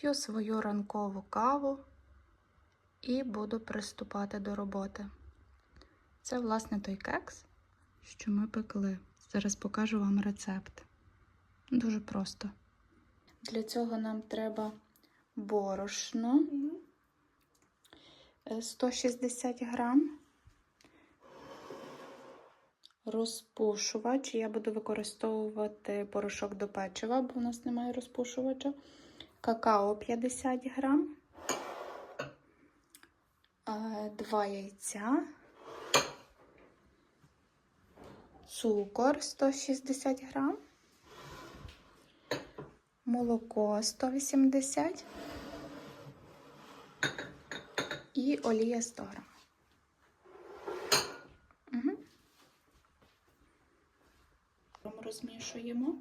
п'ю свою ранкову каву і буду приступати до роботи. Це, власне, той кекс, що ми пекли. Зараз покажу вам рецепт. Дуже просто. Для цього нам треба борошно е, 160 грам. Розпушувач. Я буду використовувати порошок до печива, бо в нас немає розпушувача. Какао 50 грам. Е, Два яйця. Цукор 160 грам. Молоко 180 і олія 100 грам. Угу. Розмішуємо.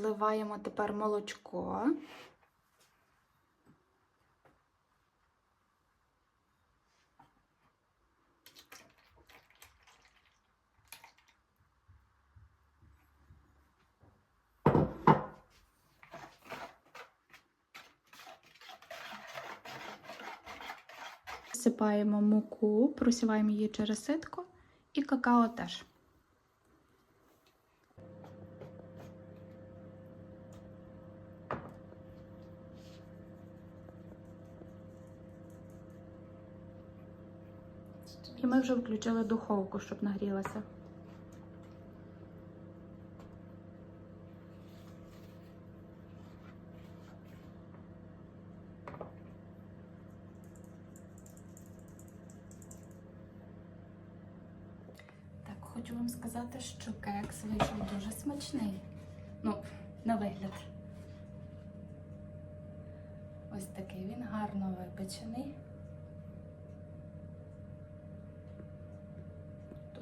Вливаємо тепер молочко. Всипаємо муку, просіваємо її через ситко і какао теж. І ми вже включили духовку, щоб нагрілася. Так, хочу вам сказати, що кекс вийшов дуже смачний. Ну, на вигляд. Ось такий він гарно випечений.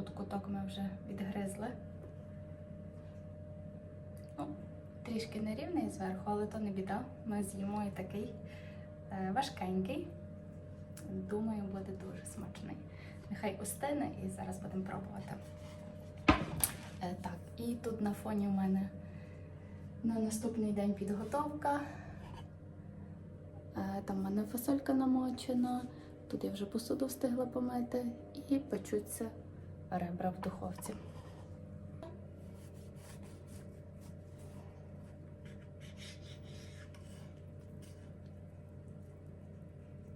Тут куток ми вже відгризли. Ну, трішки нерівний зверху, але то не біда. Ми з'їмо і такий е, важкенький. Думаю, буде дуже смачний. Нехай остине і зараз будемо пробувати. Е, так, і тут на фоні у мене на наступний день підготовка. Е, там в мене фасолька намочена. Тут я вже посуду встигла помити і печуться ребра в духовці.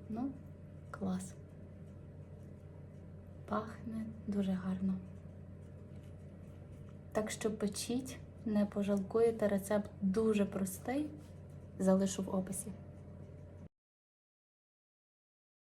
Ну, клас. Пахне дуже гарно. Так що печіть, не пожалкуєте, рецепт дуже простий. Залишу в описі.